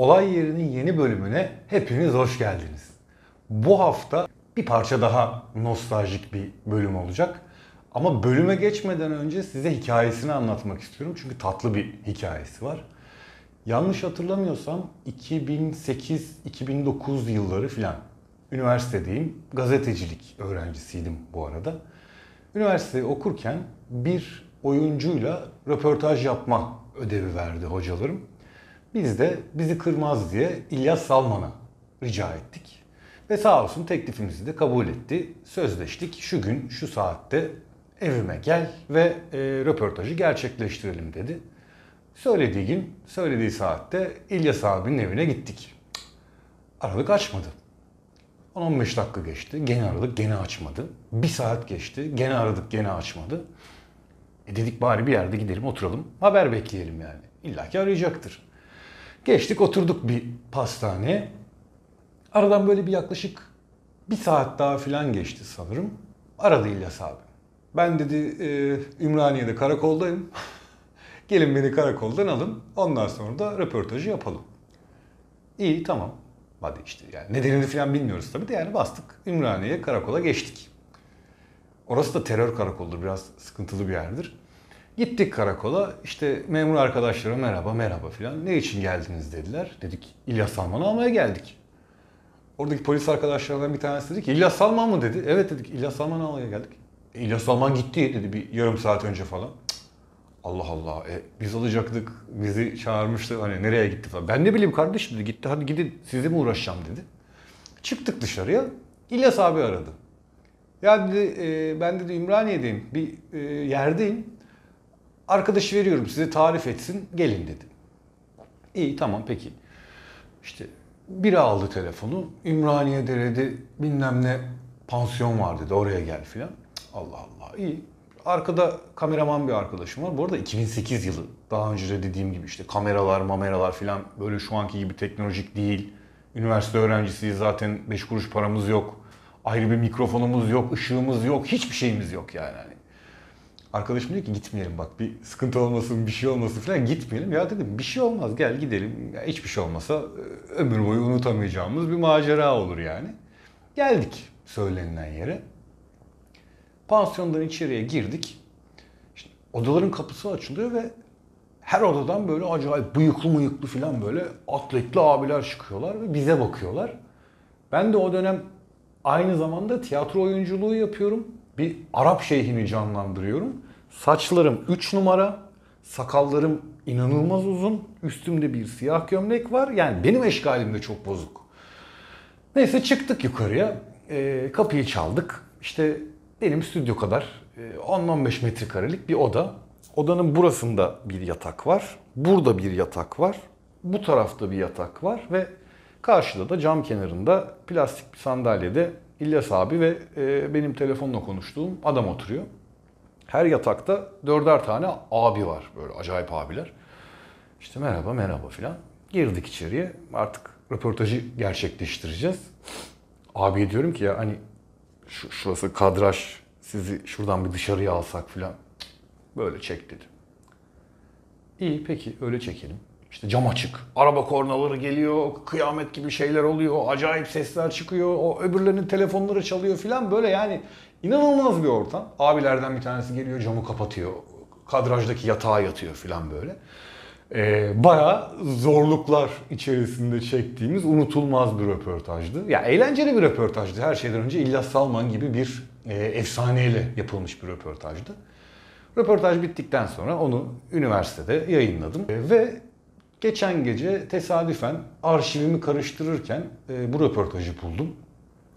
Olay yerinin yeni bölümüne hepiniz hoş geldiniz. Bu hafta bir parça daha nostaljik bir bölüm olacak. Ama bölüme geçmeden önce size hikayesini anlatmak istiyorum. Çünkü tatlı bir hikayesi var. Yanlış hatırlamıyorsam 2008-2009 yılları filan üniversitedeyim. Gazetecilik öğrencisiydim bu arada. Üniversiteyi okurken bir oyuncuyla röportaj yapma ödevi verdi hocalarım. Biz de bizi kırmaz diye İlyas Salman'a rica ettik. Ve sağ olsun teklifimizi de kabul etti. Sözleştik. Şu gün şu saatte evime gel ve e, röportajı gerçekleştirelim dedi. Söylediği gün, söylediği saatte İlyas abinin evine gittik. Aradık açmadı. 10-15 dakika geçti. Gene aradık, gene açmadı. Bir saat geçti. Gene aradık, gene açmadı. E dedik bari bir yerde gidelim, oturalım. Haber bekleyelim yani. İlla ki arayacaktır. Geçtik, oturduk bir pastaneye. Aradan böyle bir yaklaşık bir saat daha falan geçti sanırım. Aradı İlyas abi. Ben dedi e, Ümraniye'de karakoldayım. Gelin beni karakoldan alın. Ondan sonra da röportajı yapalım. İyi tamam. Hadi işte yani nedenini falan bilmiyoruz tabii de yani bastık. Ümraniye'ye karakola geçtik. Orası da terör karakoludur. Biraz sıkıntılı bir yerdir. Gittik karakola. İşte memur arkadaşlara merhaba merhaba filan. Ne için geldiniz dediler. Dedik İlyas Salman'ı almaya geldik. Oradaki polis arkadaşlarından bir tanesi dedi ki İlyas Salman mı dedi. Evet dedik İlyas Salman'ı almaya geldik. E, İlyas Salman gitti dedi bir yarım saat önce falan. Allah Allah e, biz alacaktık bizi çağırmıştı hani nereye gitti falan. Ben ne bileyim kardeşim dedi gitti hadi gidin size mi uğraşacağım dedi. Çıktık dışarıya İlyas abi aradı. Ya dedi e, ben dedi Ümraniye'deyim bir e, yerdeyim. Arkadaşı veriyorum size tarif etsin gelin dedi. İyi tamam peki. İşte biri aldı telefonu. Ümraniye'de dedi bilmem ne pansiyon var dedi oraya gel filan. Allah Allah iyi. Arkada kameraman bir arkadaşım var. Bu arada 2008 yılı. Daha önce de dediğim gibi işte kameralar, mameralar filan böyle şu anki gibi teknolojik değil. Üniversite öğrencisiyiz zaten 5 kuruş paramız yok. Ayrı bir mikrofonumuz yok, ışığımız yok, hiçbir şeyimiz yok yani. Arkadaşım diyor ki gitmeyelim bak bir sıkıntı olmasın bir şey olmasın falan gitmeyelim. Ya dedim bir şey olmaz gel gidelim. Ya hiçbir şey olmasa e, ömür boyu unutamayacağımız bir macera olur yani. Geldik söylenilen yere. Pansiyondan içeriye girdik. İşte odaların kapısı açılıyor ve her odadan böyle acayip bıyıklı mıyıklı falan böyle atletli abiler çıkıyorlar ve bize bakıyorlar. Ben de o dönem aynı zamanda tiyatro oyunculuğu yapıyorum. Bir Arap şeyhini canlandırıyorum. Saçlarım 3 numara, sakallarım inanılmaz uzun, üstümde bir siyah gömlek var. Yani benim eşkalim de çok bozuk. Neyse çıktık yukarıya, e, kapıyı çaldık. İşte benim stüdyo kadar e, 10-15 metrekarelik bir oda. Odanın burasında bir yatak var, burada bir yatak var, bu tarafta bir yatak var ve karşıda da cam kenarında plastik bir sandalyede İlyas abi ve e, benim telefonla konuştuğum adam oturuyor. Her yatakta dörder tane abi var böyle acayip abiler. İşte merhaba merhaba filan. Girdik içeriye artık röportajı gerçekleştireceğiz. Abi diyorum ki ya hani şu, şurası kadraj sizi şuradan bir dışarıya alsak filan. Böyle çek dedi. İyi peki öyle çekelim. İşte cam açık. Araba kornaları geliyor. Kıyamet gibi şeyler oluyor. Acayip sesler çıkıyor. O öbürlerinin telefonları çalıyor filan. Böyle yani inanılmaz bir ortam. Abilerden bir tanesi geliyor camı kapatıyor. Kadrajdaki yatağa yatıyor filan böyle. Ee, bayağı zorluklar içerisinde çektiğimiz unutulmaz bir röportajdı. Ya eğlenceli bir röportajdı. Her şeyden önce İlyas Salman gibi bir e, efsaneyle yapılmış bir röportajdı. Röportaj bittikten sonra onu üniversitede yayınladım. Ve geçen gece tesadüfen arşivimi karıştırırken e, bu röportajı buldum.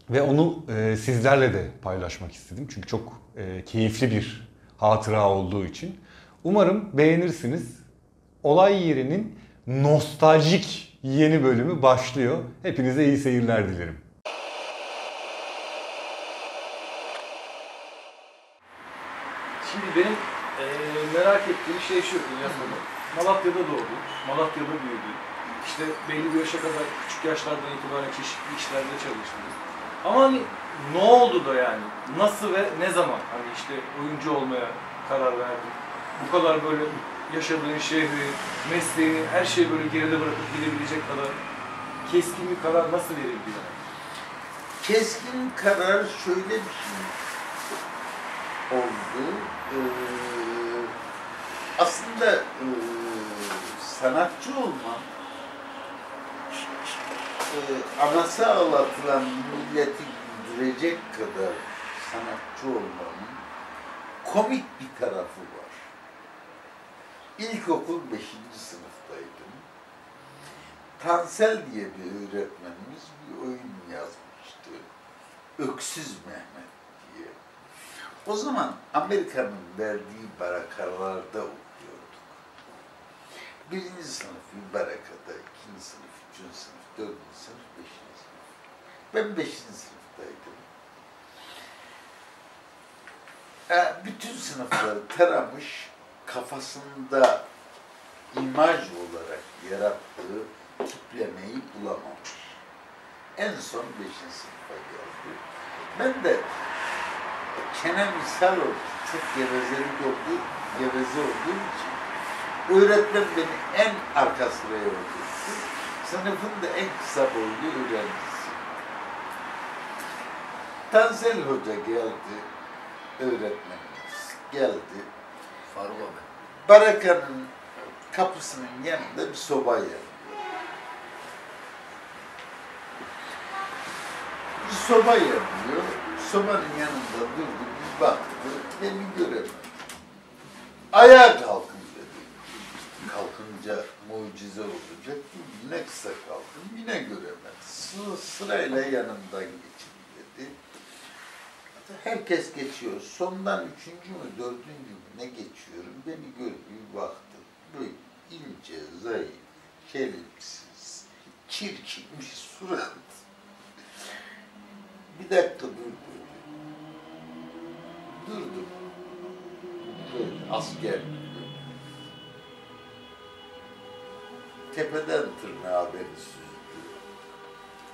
Ve onu e, sizlerle de paylaşmak istedim. Çünkü çok e, keyifli bir hatıra olduğu için. Umarım beğenirsiniz. Olay yerinin nostaljik yeni bölümü başlıyor. Hepinize iyi seyirler dilerim. Şimdi benim eee, merak ettiğim şey şu. Malatya'da doğdu, Malatya'da büyüdü. İşte belli bir yaşa kadar küçük yaşlardan itibaren çeşitli işlerde çalıştınız. Ama hani ne oldu da yani? Nasıl ve ne zaman hani işte oyuncu olmaya karar verdin? Bu kadar böyle yaşadığın şehri, mesleğini, her şeyi böyle geride bırakıp gidebilecek kadar keskin bir karar nasıl verildi yani? Keskin karar şöyle bir şey oldu. Ee, aslında e, sanatçı olmam e, anası ağlatılan milleti güldürecek kadar sanatçı olmanın komik bir tarafı var. İlkokul 5. sınıftaydım. Tansel diye bir öğretmenimiz bir oyun yazmıştı. Öksüz Mehmet diye. O zaman Amerika'nın verdiği barakalarda. Birinci sınıf bir barakada, ikinci sınıf, üçüncü sınıf, dördüncü sınıf, beşinci sınıf. Ben beşinci sınıftaydım. E, bütün sınıfları taramış, kafasında imaj olarak yarattığı tiplemeyi bulamamış. En son beşinci sınıfa geldi. Ben de çene misal oldu. Çok gevezelik oldu, geveze olduğum için öğretmen beni en arka sıraya oturttu. Sınıfın da en kısa boylu öğrencisi. Tansel Hoca geldi, öğretmenimiz geldi. Faruk abi. Barakanın kapısının yanında bir soba yanıyor. Bir soba yanıyor. Sobanın yanında durdu, bir baktı, beni göremedi. Ayağa dedi. Kalkınca mucize olacak. Yine kısa kalktım, yine göremedi. Sı- Sırayla yanımdan geçin dedi. Herkes geçiyor. Sondan üçüncü mü, dördüncü mü ne geçiyorum. Beni gördü, bir baktı. Böyle ince, zayıf, kelimsiz, çirkin bir surat. Bir dakika dur dedi. Durdum. Böyle asker Tepeden tırnağa beni süzdü.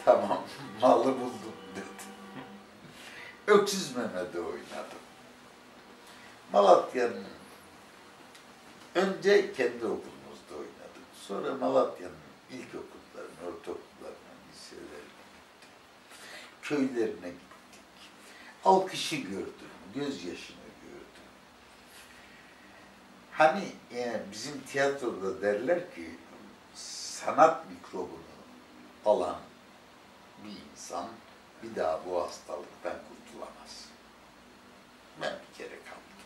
Tamam, malı buldum dedi. Öksüz Mehmet'i oynadım. Malatya'nın önce kendi okulumuzda oynadık. Sonra Malatya'nın ilkokullarına, ortaokullarına, liselerine gittim. Köylerine gittik. Alkışı gördüm, gözyaşını gördüm. Hani e, bizim tiyatroda derler ki sanat mikrobunu alan bir insan bir daha bu hastalıktan kurtulamaz. Ben bir kere kaldım.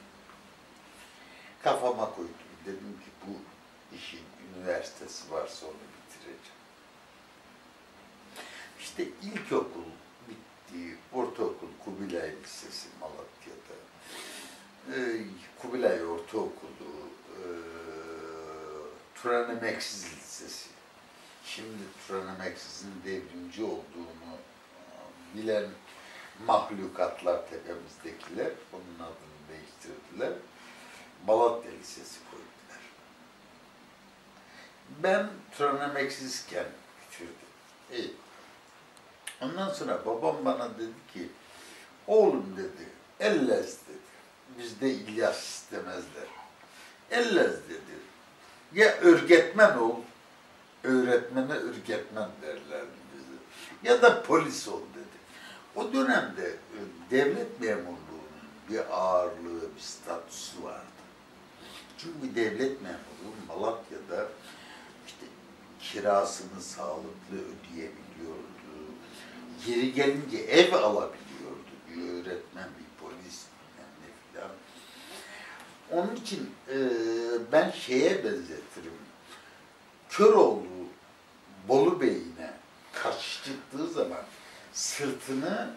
Kafama koydum. Dedim ki bu işin üniversitesi varsa onu bitireceğim. İşte ilkokul bitti, ortaokul Kubilay Lisesi Malatya'da. Ee, Kubilay Ortaokulu, e, Turan Emeksiz Lisesi. Şimdi Turan Emeksiz'in devrimci olduğunu e, bilen mahlukatlar tepemizdekiler onun adını değiştirdiler. Malatya Lisesi koydular. Ben Turan Emeksizken bitirdim. İyi. Ondan sonra babam bana dedi ki, oğlum dedi, ellez dedi. Bizde İlyas istemezler. Ellez dedi. Ya örgetmen ol, öğretmene örgetmen derlerdi bize. Ya da polis ol dedi. O dönemde e, devlet memurluğunun bir ağırlığı, bir statüsü vardı. Çünkü devlet memuru Malatya'da işte kirasını sağlıklı ödeyebiliyordu. Yeri gelince ev alabiliyordu. Bir öğretmen, bir polis, ne filan. Onun için e, ben şeye benzetirim. Köroğlu Bolu Bey'ine karşı çıktığı zaman sırtını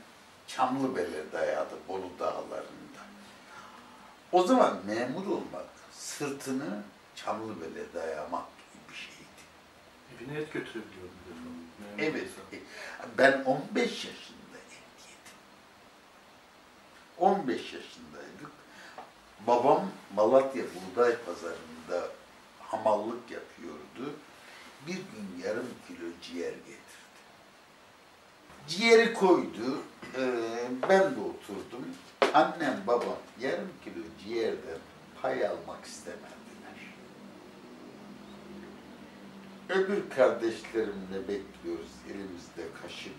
Çamlıbel'e dayadı Bolu dağlarında. O zaman memur olmak sırtını Çamlıbel'e dayamak gibi bir şeydi. Evine et götürebiliyordu Evet. insan. Ben 15 yaşında evliydim. 15 yaşındaydık. Babam Malatya Buğday Pazarı'nda hamallık yapıyordu. Bir gün yarım kilo ciğer getirdi. Ciğeri koydu. Ee, ben de oturdum. Annem babam yarım kilo ciğerden pay almak istemediler. Öbür kardeşlerimle bekliyoruz elimizde kaşık.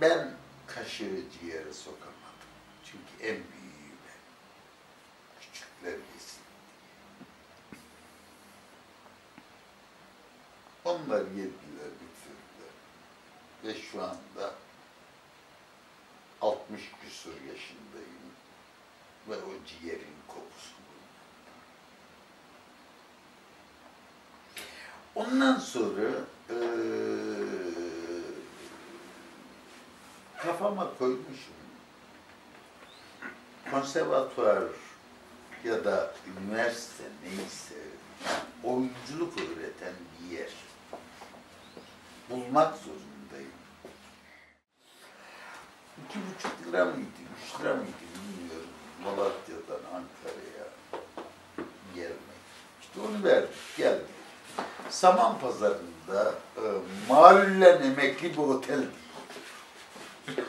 Ben kaşığı ciğere sokamadım. Çünkü en büyüğü ben. Küçükler yesin. Onlar yediler, bitirdiler. Ve şu anda 60 küsur yaşındayım. Ve o ciğerin kokusu Ondan sonra eee, kafama koymuşum. Konservatuvar ya da üniversite neyse oyunculuk öğreten bir yer. Bulmak zorundayım. İki buçuk lira mıydı, üç lira mıydı bilmiyorum. Malatya'dan Ankara'ya gelmek. İşte onu verdik, geldik. Saman pazarında e, mahallen emekli bir otel.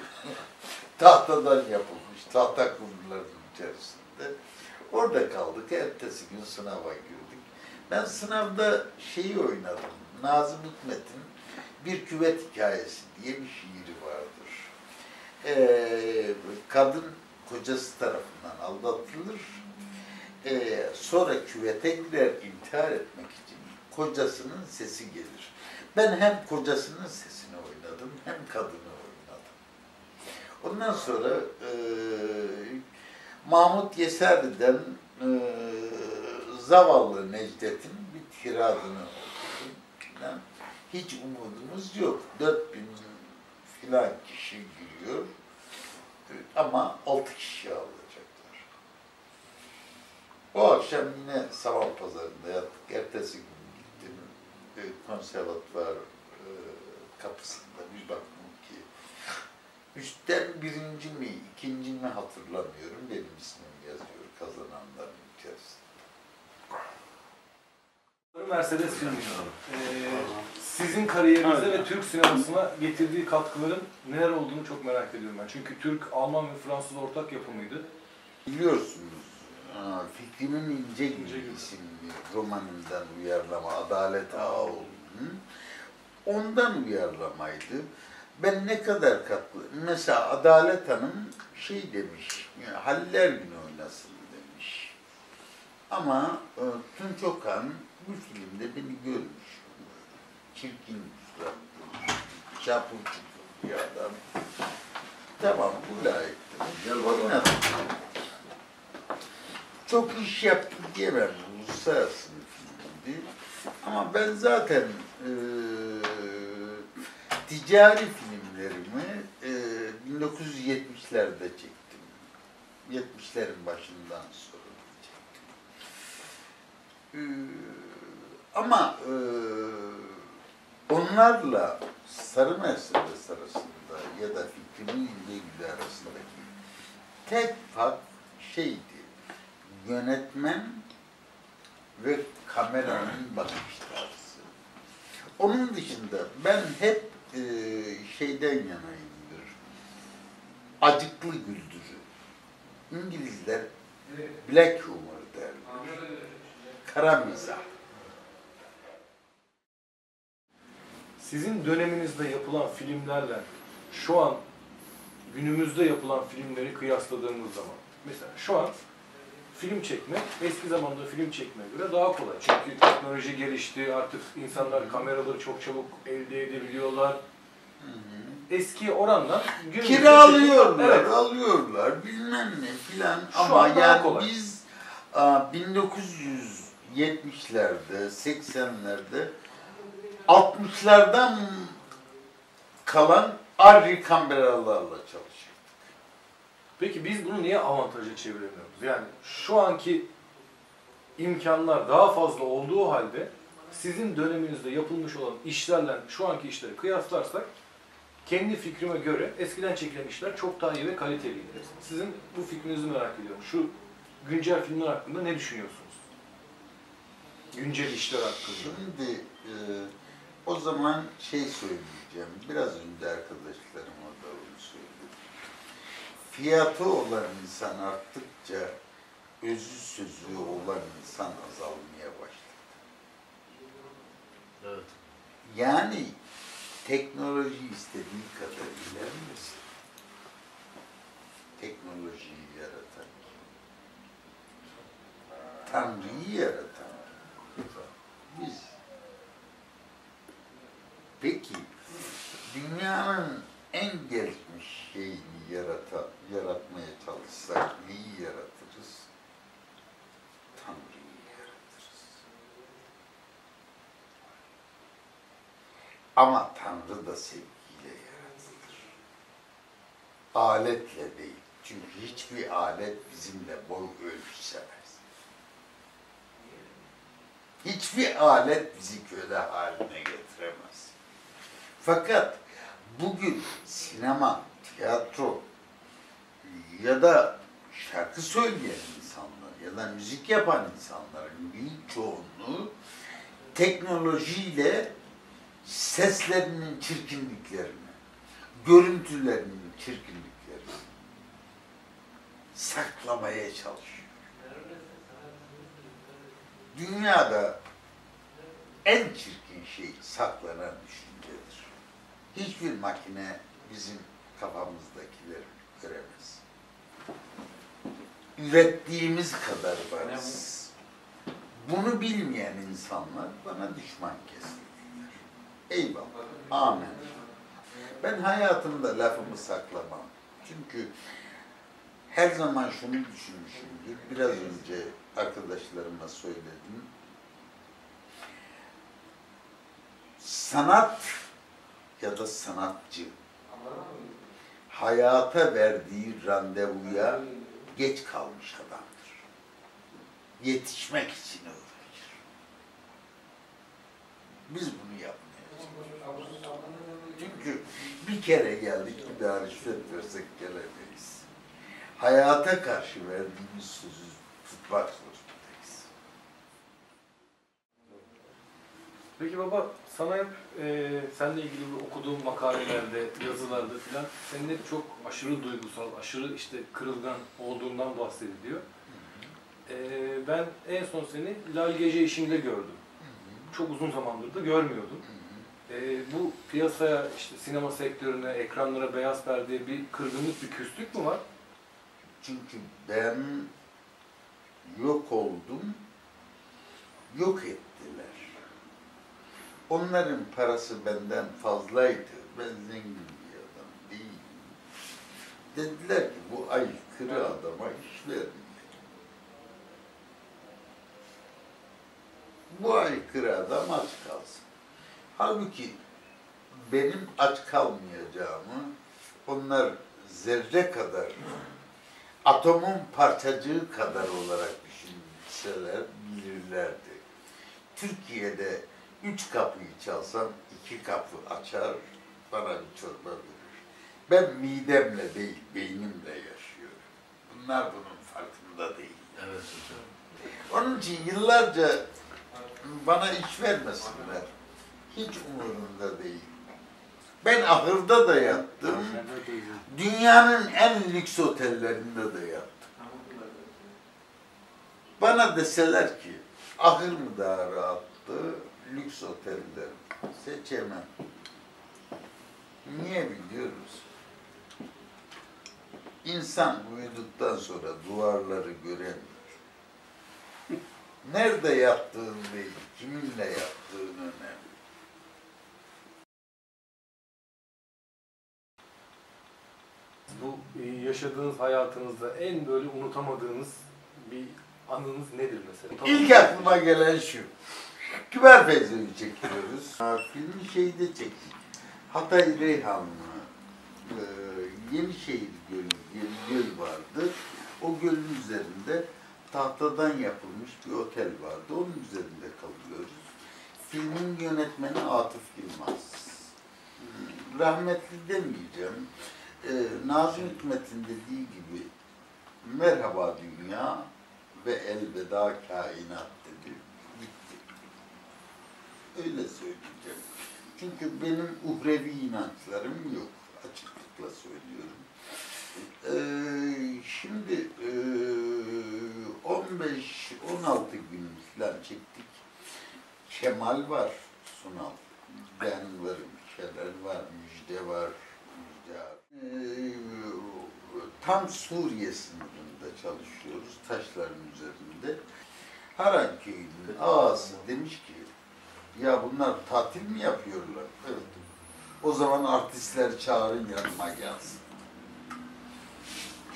Tahtadan yapılmış, tahta kuruların içerisinde. Orada kaldık, ertesi gün sınava girdik. Ben sınavda şeyi oynadım, Nazım Hikmet'in Bir Küvet Hikayesi diye bir şiiri vardır. Ee, kadın kocası tarafından aldatılır, ee, sonra küvete girer intihar etmek için kocasının sesi gelir. Ben hem kocasının sesini oynadım hem kadını oynadım. Ondan sonra e, Mahmut Yeserli'den e, zavallı Necdet'in bir tiradını okudum. Hiç umudumuz yok. 4000 filan kişi giriyor ama 6 kişi alacaklar. O akşam yine Saman Pazarı'nda yattık. Ertesi gün gittim konservatuvar e, kapısında bir baktım ki üstten birinci mi, ikinci mi hatırlamıyorum. Benim ismim yazıyor kazananların içerisinde. Mercedes filmi. Ee, sizin kariyerinize ve Türk sinemasına getirdiği katkıların neler olduğunu çok merak ediyorum ben. Çünkü Türk, Alman ve Fransız ortak yapımıydı. Biliyorsunuz Fikrimin İnce Gül İnce Gül. isimli romanından uyarlama Adalet Ağaoğlu'nun ondan uyarlamaydı. Ben ne kadar katkı... Mesela Adalet Hanım şey demiş, yani Haller Günü oynasın demiş. Ama e, Tunç Okan bu filmde beni görmüş. Çirkin suratlı, çapul bir adam. Tamam bu layık. Gel oynadım. Çok iş yaptı diyemem. Uluslararası bir filmdi. Ama ben zaten e, ticari filmlerimi e, 1970'lerde çektim. 70'lerin başından sonra çektim. E, ama e, onlarla Sarı Mercedes arasında ya da Fikrimin İlgili arasındaki tek fark şeydi. Yönetmen ve kameranın bakış tarzı. Onun dışında ben hep e, şeyden yanayımdır. Acıklı güldürü. İngilizler black humor derler. Kara mizah. Sizin döneminizde yapılan filmlerle şu an günümüzde yapılan filmleri kıyasladığımız zaman mesela şu an film çekmek eski zamanda film çekmeye göre daha kolay. Çünkü teknoloji gelişti, artık insanlar kameraları çok çabuk elde edebiliyorlar. Eski oranla Kiralıyorlar, Evet. alıyorlar, bilmem ne filan. Şu Ama yani kolay. biz a, 1970'lerde, 80'lerde, 60'lardan kalan Arri kameralarla çalışıyoruz. Peki biz bunu niye avantaja çeviremiyoruz? Yani şu anki imkanlar daha fazla olduğu halde sizin döneminizde yapılmış olan işlerle şu anki işleri kıyaslarsak kendi fikrime göre eskiden çekilen işler çok daha iyi ve kaliteliydi. Sizin bu fikrinizi merak ediyorum. Şu güncel filmler hakkında ne düşünüyorsunuz? Güncel işler hakkında. Şimdi e, o zaman şey söyleyeceğim, biraz önce arkadaşlarıma da onu söyledim. Fiyatı olan insan arttıkça özü sözü olan insan azalmaya başladı. Evet. Yani teknoloji istediği kadar ilerlesin. Teknolojiyi yaratan? Tanrı'yı yaratan biz. Peki dünyanın en gelişmiş şeyini yarata, yaratmaya çalışsak neyi yaratırız? Tanrı'yı yaratırız. Ama Tanrı da sevgiyle yaratılır. Aletle değil. Çünkü hiçbir alet bizimle boy ölçüsemez. Hiçbir alet bizi köle haline getiremez. Fakat bugün sinema, tiyatro ya da şarkı söyleyen insanlar ya da müzik yapan insanların büyük çoğunluğu teknolojiyle seslerinin çirkinliklerini, görüntülerinin çirkinliklerini saklamaya çalışıyor. Dünyada en çirkin şey saklanan düşüncedir. Hiçbir makine bizim kafamızdakileri göremez. Ürettiğimiz kadar varız. Bunu bilmeyen insanlar bana düşman kesildiler. Eyvallah. Amin. Ben hayatımda lafımı saklamam. Çünkü her zaman şunu düşünmüşümdür. Biraz önce arkadaşlarıma söyledim. Sanat ya da sanatçı hayata verdiği randevuya geç kalmış adamdır. Yetişmek için uğraşır. Biz bunu yapmayacağız. Çünkü bir kere geldik bir daha rüşvet versek gelemeyiz. Hayata karşı verdiğimiz sözü tutmak zorundayız. Peki baba sana hep e, seninle ilgili okuduğum makalelerde, yazılarda filan senin hep çok aşırı duygusal, aşırı işte kırılgan olduğundan bahsediliyor. E, ben en son seni Lal Gece işinde gördüm. Çok uzun zamandır da görmüyordum. E, bu piyasaya, işte sinema sektörüne, ekranlara, beyaz perdeye bir kırgınlık, bir küslük mü var? Çünkü ben yok oldum, yok ettiler. Onların parası benden fazlaydı. Ben zengin bir adam değilim. Dediler ki bu aykırı adama iş. Bu aykırı adam aç kalsın. Halbuki benim aç kalmayacağımı onlar zerre kadar atomun parçacığı kadar olarak düşünseler bilirlerdi. Türkiye'de üç kapıyı çalsam iki kapı açar, bana bir çorba verir. Ben midemle değil, beynimle yaşıyorum. Bunlar bunun farkında değil. Evet hocam. Onun için yıllarca bana iş vermesinler. Hiç umurumda değil. Ben ahırda da yattım. Dünyanın en lüks otellerinde de yattım. Bana deseler ki ahır mı daha rahattı, lüks oteller seçemem. Niye biliyoruz? İnsan uyuduktan sonra duvarları göremiyor. Nerede yattığın değil, kiminle yattığın önemli. Bu e, yaşadığınız hayatınızda en böyle unutamadığınız bir anınız nedir mesela? İlk aklıma gelen şu. Kibar Feyzo'yu çekiyoruz. Filmi şeyde çektik. Hatay Reyhanlı. E, Yenişehir Gölü, göl, göl vardı. O gölün üzerinde tahtadan yapılmış bir otel vardı. Onun üzerinde kalıyoruz. Filmin yönetmeni Atıf Yılmaz. Rahmetli demeyeceğim. E, Nazım Hikmet'in dediği gibi merhaba dünya ve elveda kainat. Öyle söyleyeceğim. Çünkü benim uhrevi inançlarım yok. Açıklıkla söylüyorum. Ee, şimdi e, 15-16 gün falan çektik. Kemal var, Sunal. Ben varım, şeyler var, müjde var. Müjde var. Ee, tam Suriye sınırında çalışıyoruz, taşların üzerinde. Haran köyünün ağası demiş ki, ya bunlar tatil mi yapıyorlar? Evet. O zaman artistler çağırın yanıma gelsin.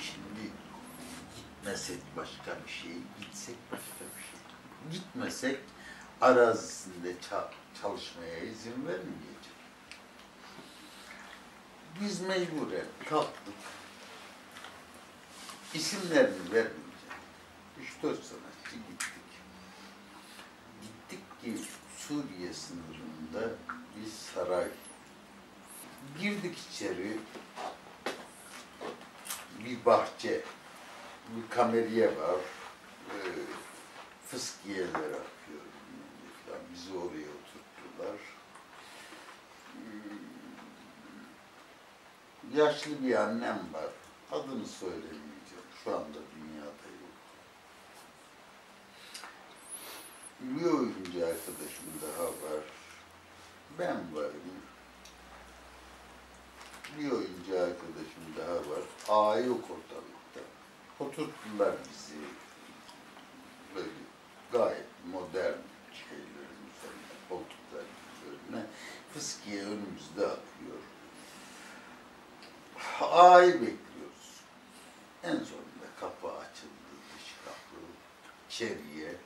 Şimdi gitmesek başka bir şey, gitsek başka bir şey. Gitmesek arazisinde ça- çalışmaya izin vermeyecek. Biz mecburen kalktık. İsimlerini vermeyeceğim. Üç dört sanatçı gittik. Gittik ki Suriye sınırında bir saray. Girdik içeri. Bir bahçe, bir kameriye var. Ee, fıskiyeler akıyor. Bizi oraya oturttular. Hmm, Yaşlı bir annem var. Adını söylemeyeceğim. Şu anda dünyada yok. Bir oyuncu arkadaşım daha var. Ben varım. Bir arkadaşım daha var. Aa yok ortalıkta. Oturttular bizi. Böyle gayet modern şeylerin üzerine, koltukların üzerine. Fıskiye önümüzde akıyor. A'yı bekliyoruz. En sonunda kapı açıldı, dış kapı. İçeriye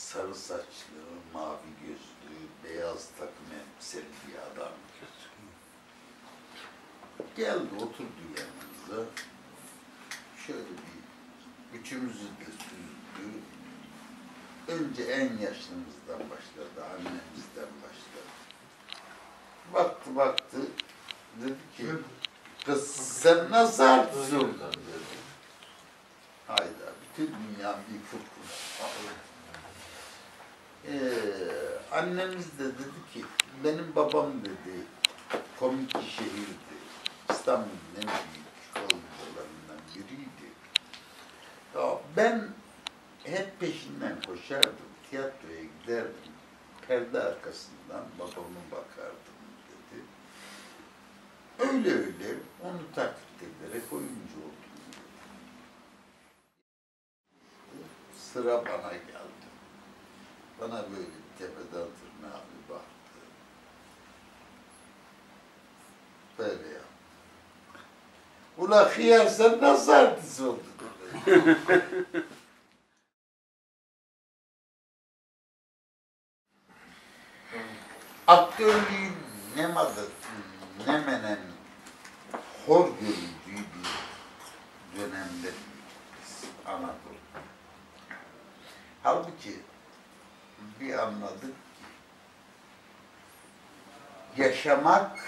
sarı saçlı, mavi gözlü, beyaz takım elbiseli bir adam Geldi oturdu yanımıza. Şöyle bir üçümüzü de süzdü. Önce en yaşlımızdan başladı, annemizden başladı. Baktı baktı, dedi ki, kız sen nasıl dedi. Hayda, bütün dünya bir fırkın. Ee, annemiz de dedi ki, benim babam dedi, komik bir şehirdi. İstanbul'un en büyük oyuncularından biriydi. Ya ben hep peşinden koşardım, tiyatroya giderdim. Perde arkasından babama bakardım dedi. Öyle öyle onu taklit ederek oyuncu oldum. Sıra bana geldi. Bana böyle tepeden tırnağa bir baktı. Böyle yaptı. Ula hıyar sen nasıl artist oldun? Aktörlüğün ne madı, ne menen hor görüldüğü bir dönemde Anadolu. Halbuki bir anladık ki yaşamak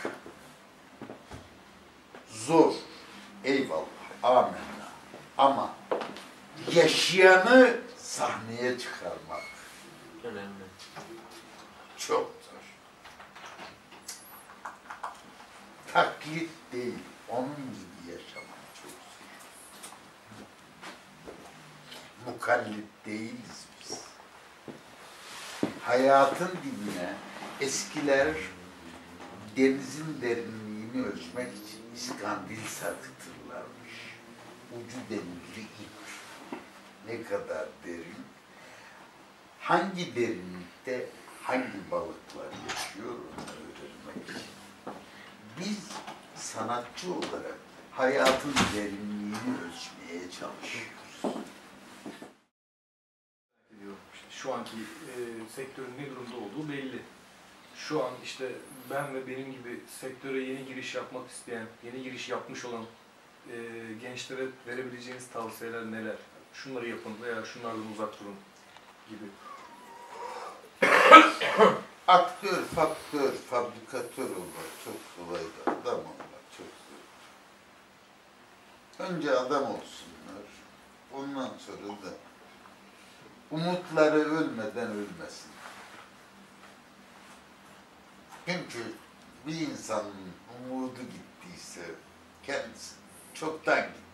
zor. Eyvallah. Amenna. Ama yaşayanı sahneye çıkarmak Önemli. çok zor. Taklit değil, onun gibi yaşamak çok zor. Mukallit değiliz. Hayatın dibine eskiler denizin derinliğini ölçmek için iskandil sarkıtırlarmış. Ucu demirli ip. Ne kadar derin, hangi derinlikte hangi balıklar yaşıyor onu öğrenmek için. Biz sanatçı olarak hayatın derinliğini ölçmeye çalışıyoruz. ediyorum. İşte şu anki e, sektörün ne durumda olduğu belli. Şu an işte ben ve benim gibi sektöre yeni giriş yapmak isteyen, yeni giriş yapmış olan e, gençlere verebileceğiniz tavsiyeler neler? Şunları yapın veya şunlardan uzak durun gibi. Aktör, faktör, fabrikatör olmak çok kolay da adam olmak çok zor. Önce adam olsunlar, ondan sonra da umutları ölmeden ölmesin. Çünkü bir insanın umudu gittiyse kendisi çoktan gitti.